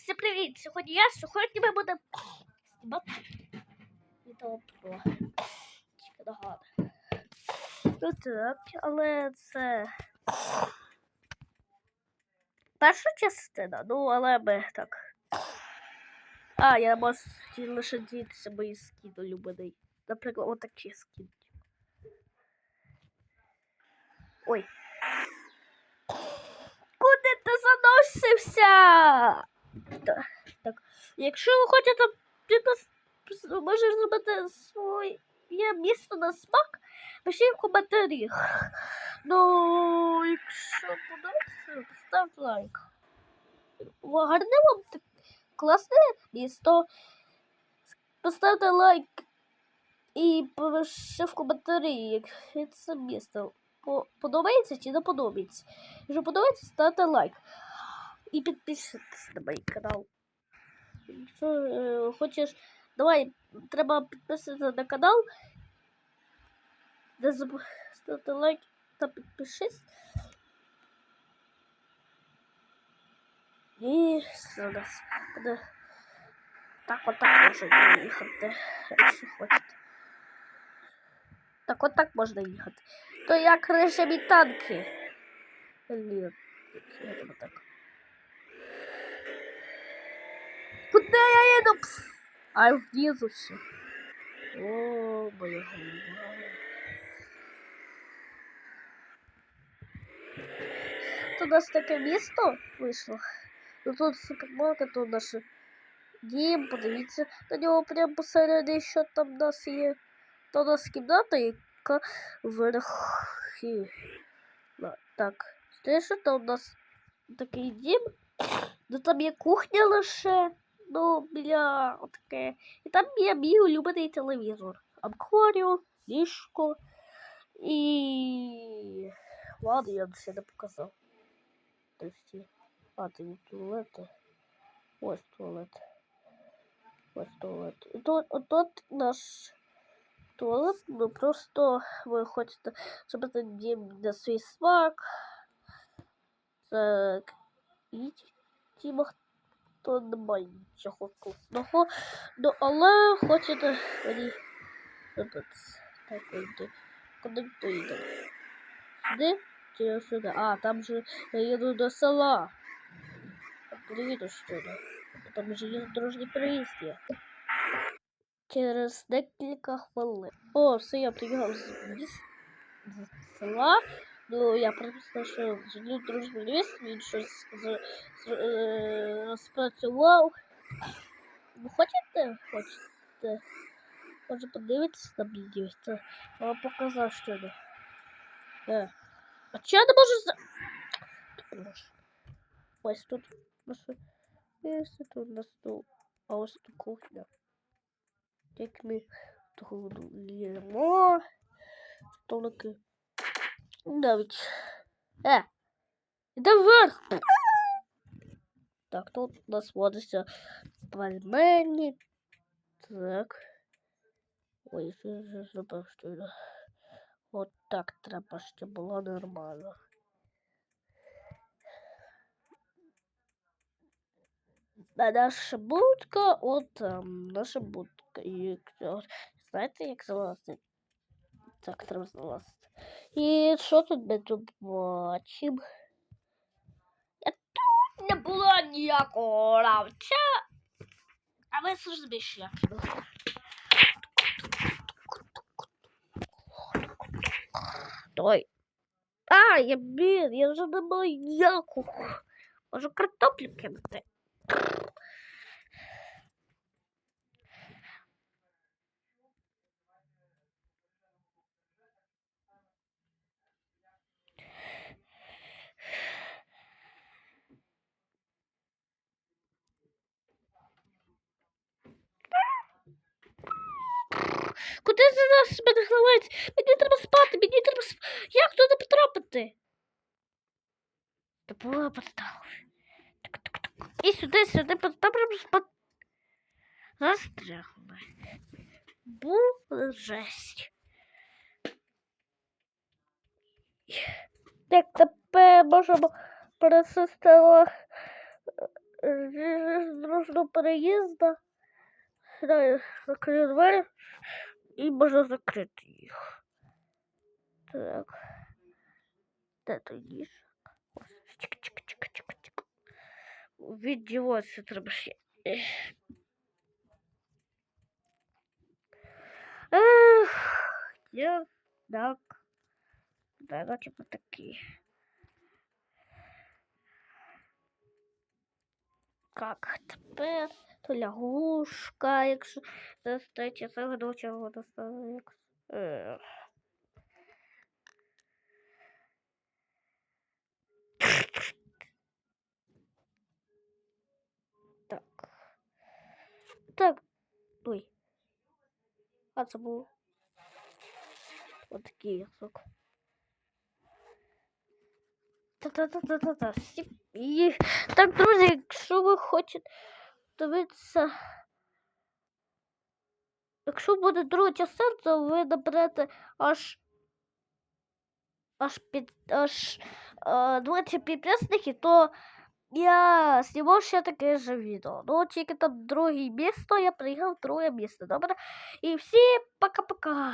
Всім привіт! Сьогодні я, сьогодні ми будемо знімати відео про нагадую. Ну так, але це перша частина, ну але ми так. А, я можу лише діятися мої скіни улюблений. Наприклад, отакі скіни. Ой. Куди ти заносився? Так, так. Якщо ви хочете можеш зробити своє місто на смак, пишіть в коментарях. Ну, якщо подобається, поставте лайк. Гарне вам класне місто. Поставте лайк і пиши в коментарі, як це місто. Подобається чи не подобається. Якщо подобається, ставте лайк. І підписуйтесь на мій канал. Якщо е, хочеш, давай, треба підписатися на канал. Не забудь ставити лайк та підпишись. І зараз буде так отак можна їхати, якщо хочете. Так отак можна їхати. То як режимі танки. Блін, я тебе так. Куди я їду? Пс. А внизу все. О, моя голова. Тут у нас таке місто вийшло. Ну тут супермаркет, тут наш дім, подивіться на нього прямо посередині, що там у нас є. То у нас кімната, яка вверхі. Ну, Так, знаєш, що там у нас такий дім, де там є кухня лише, ну, біля таке. І там є мій улюблений телевізор. Акваріум, ліжко і. Ладно, я ще не показав. Тобто, а, це не туалет. Ось туалет. Ось туалет. І тут, отут наш туалет, ну просто ви хочете зробити дім на свій смак. Так. І тіма Хто немає нічого вкусного. Ну, але хочете мені. Так, йди. Куди поїдемо? Сюди чи сюди? А, там же я їду до села. Подивіться, що. Там же є дорожній переїзд є. Через декілька хвилин. О, все, я приїхав з села. Ну, я просто що жив дружбий ліс, він щось з, е, спрацював. Ви хочете? Хочете? Може подивитися на відео? Це вам показав що не. Е. А чи я не можу за... Ось тут наше місце, тут у нас тут, а ось тут кухня. Як ми тут їмо, столики. Навіть. Е, іде вверх. Так, тут у нас водиться пельмені. Так. Ой, що я зробив, що я. От так треба, щоб було нормально. А наша будка, от там, наша будка. І знаєте, як залазити? Так, треба залазити. І що тут ми тут бачимо? Тут не було ніякого равця. А ви зрозумієш, як. Ой. А, я блін, я вже не маю ніякого. Можу картоплю кинути. Куди це нас мене хловець? Мені треба спати, мені треба спати. Як туди потрапити? Та було поставив. І сюди, сюди, треба спати. Застрягли. Буде жесть. Так, тепер можемо пересистила Режим дружного переїзду. Сідаю, закрию двері і можна закрити їх. Так. Де той ніж? Ось. Чик-чик-чик-чик-чик. Віддіватися треба ще. Ех. Я так. Да, типа такі. Как тепер? То лягушка, якщо застача загадоча як... Так. Так. Ой. А це був. От такий. Та-та-та-та-та-та. Всі- І... Так, друзі, якщо ви хочете дивитися. Якщо буде друга частина, то ви наберете аж аж під аж е, 20 підписників, то я знімав ще таке же відео. Ну, тільки там друге місто, я приїхав в друге місто. Добре? І всі пока-пока.